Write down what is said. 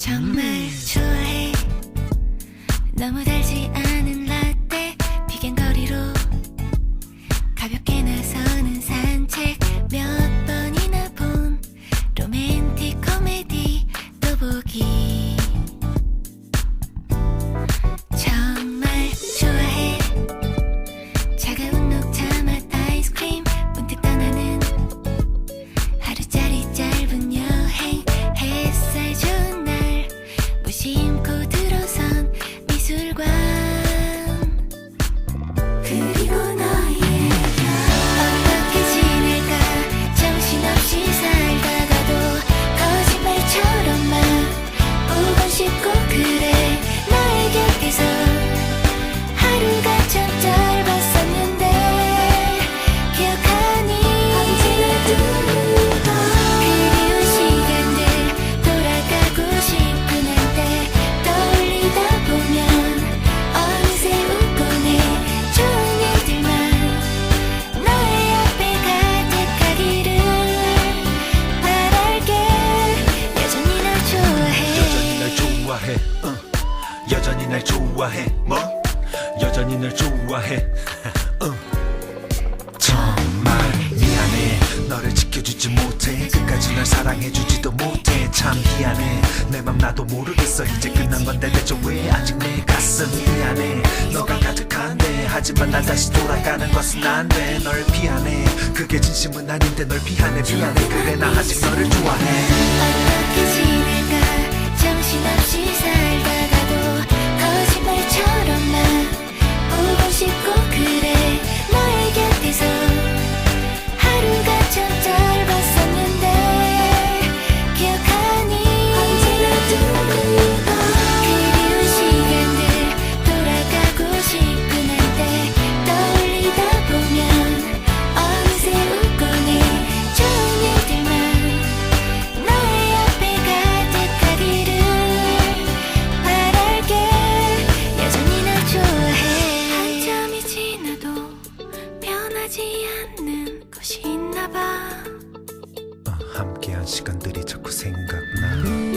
정말 좋아해. 너무 달지 않은 여전히 날 좋아해 뭐? 여전히 날 좋아해. 어. 정말 미안해. 너를 지켜주지 못해. 끝까지 널 사랑해주지도 못해. 참 미안해. 내 맘 나도 모르겠어. 이제 끝난 건데 대체 왜 아직 내 가슴 미안해? 너가 가득한데. 하지만 난 다시 돌아가는 것은 안돼 널 피하네. 그게 진심은 아닌데 널 피하네. 미안해. 그래 나 아직 너를 좋아해. 어떻게 지낼까 정신없이 하지 않는 것이 있나 봐. 아, 함께한 시간들이 자꾸 생각나.